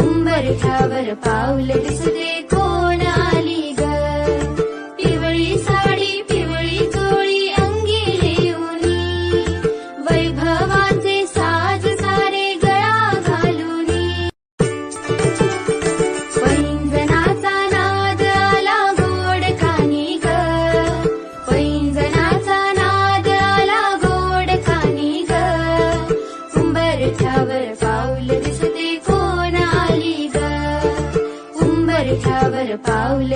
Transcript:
उंबरठ्यावर पाऊल दिसते कोण आली ग पिवळी साडी पिवळी चोळी अंगी घेऊनी वैभवाचे साज सारे गळा घालूनी पैंजनाचा नाद गोड कानी ग पैंजना पावल